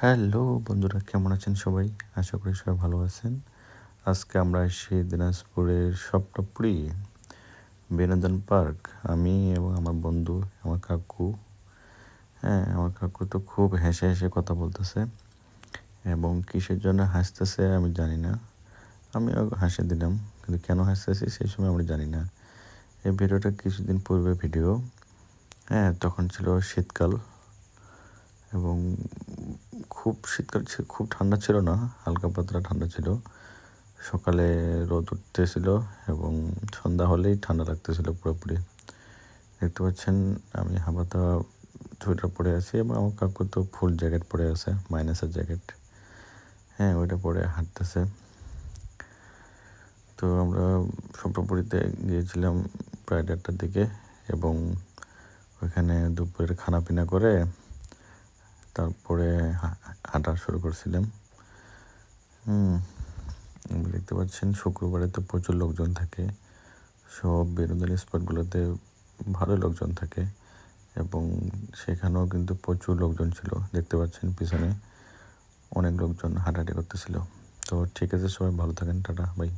Hello বন্ধুরা, কেমন আছেন সবাই? আশা করি সবাই ভালো আছেন। আজকে আমরা এসেছি দিনাজপুরের স্বপ্নপুরী বিনোদন পার্ক। আমি এবং আমার বন্ধু, আমার কাকু। হ্যাঁ আমার কাকু তো খুব হেসে হেসে কথা বলতেছে। এবং কিসের জন্য হাসতেছে আমি জানি না। আমি হাসে দিলাম, কিন্তু কেন হাসতেছি সেই সময় আমরা জানি না। এই ভিডিওটা কিছুদিন পূর্বে ভিডিও। হ্যাঁ তখন ছিল শীতকাল। এবং খুব শীতকাল খুব ঠান্ডা ছিল না, হালকা পাতলা ঠান্ডা ছিল। সকালে রোদ উঠতেছিল এবং সন্ধ্যা হলেই ঠান্ডা লাগতেছিল পুরোপুরি। দেখতে পাচ্ছেন, আমি হাবাতা সোয়েটার পরে আছি এবং আমার কাকু তো ফুল জ্যাকেট পরে আছে, মাইনাসের জ্যাকেট। হ্যাঁ ওইটা পরে হাঁটতেছে। তো আমরা স্বপ্নপুরীতে গিয়েছিলাম প্রায় দেড়টার দিকে এবং ওইখানে দুপুরের খানা পিনা করে তারপরে হাঁটা শুরু করছিলাম। হুম দেখতে পাচ্ছেন, শুক্রবারে তো প্রচুর লোকজন থাকে। সব বিনোদন স্পটগুলোতে ভালো লোকজন থাকে এবং সেখানেও কিন্তু প্রচুর লোকজন ছিল, দেখতে পাচ্ছেন পিছনে। অনেক লোকজন হাঁটাহাঁটি করতেছিল। তো ঠিক আছে, সবাই ভালো থাকেন, টাটা বাই